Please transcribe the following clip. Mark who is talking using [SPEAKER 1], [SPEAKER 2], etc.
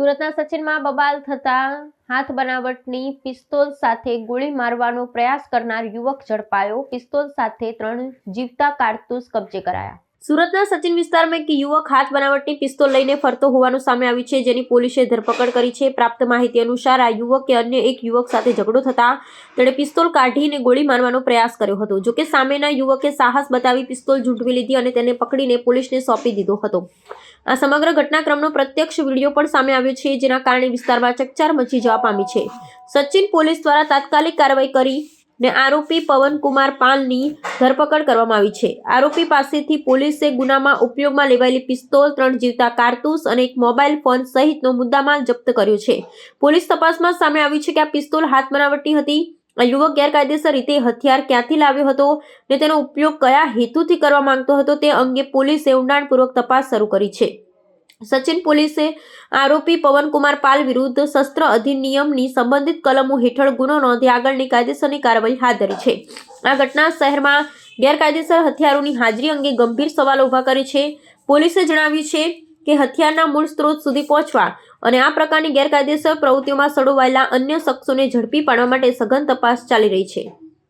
[SPEAKER 1] સુરતના સચિનમાં બબાલ થતા હાથ બનાવટની પિસ્તોલ સાથે ગોળી મારવાનો પ્રયાસ કરનાર યુવક ઝડપાયો. પિસ્તોલ સાથે ત્રણ જીવતા કારતૂસ કબજે કરાયા. સુરતના સચિન વિસ્તારમાં એક યુવક હાથ બનાવટની પિસ્તોલ લઈને ફરતો હોવાનું સામે આવ્યું છે, જેની પોલીસે ધરપકડ કરી છે. પ્રાપ્ત માહિતી અનુસાર, આ યુવકે અન્ય એક યુવક સાથે ઝઘડો થતા તેણે પિસ્તોલ કાઢીને ગોળી મારવાનો પ્રયાસ કર્યો હતો. જોકે સામેના યુવકે સાહસ બતાવી પિસ્તોલ ઝૂંટવી લીધી અને તેને પકડીને પોલીસને સોંપી દીધો હતો. આ સમગ્ર ઘટનાક્રમનો પ્રત્યક્ષ વીડિયો પણ સામે આવ્યો છે, જેના કારણે વિસ્તારમાં ચકચાર મચી જવા પામી છે. સચિન પોલીસ દ્વારા તાત્કાલિક કાર્યવાહી કરી ને આરોપી પવનકુમાર પાલની ધરપકડ કરવામાં આવી છે. આરોપી પાસેથી પોલીસે ગુનામાં ઉપયોગમાં લેવાયેલી પિસ્તોલ, ત્રણ જીવતા કારતૂસ અને એક મોબાઈલ ફોન સહિતનો મુદ્દામાલ જપ્ત કર્યો છે. પોલીસ તપાસમાં સામે આવ્યું છે કે આ પિસ્તોલ હાથ બનાવટી હતી. આ યુવક ગેરકાયદેસર રીતે હથિયાર ક્યાંથી લાવ્યો હતો ને તેનો ઉપયોગ કયા હેતુથી કરવા માંગતો હતો તે અંગે પોલીસે ઊંડાણપૂર્વક તપાસ શરૂ કરી છે. સચિન પોલીસે આરોપી પવનકુમાર પાલ વિરુદ્ધ શસ્ત્ર અધિનિયમની સંબંધિત કલમો હેઠળ ગુનો નોંધી આગળની કાયદેસરની કાર્યવાહી હાથ ધરી છે. આ ઘટના શહેરમાં ગેરકાયદેસર હથિયારોની હાજરી અંગે ગંભીર સવાલો ઊભા કરે છે. પોલીસે જણાવ્યું છે કે હથિયારના મૂળ સ્ત્રોત સુધી પહોંચવા અને આ પ્રકારની ગેરકાયદેસર પ્રવૃત્તિઓમાં સડોવાયેલા અન્ય શખ્સોને ઝડપી પાડવા માટે સઘન તપાસ ચાલી રહી છે.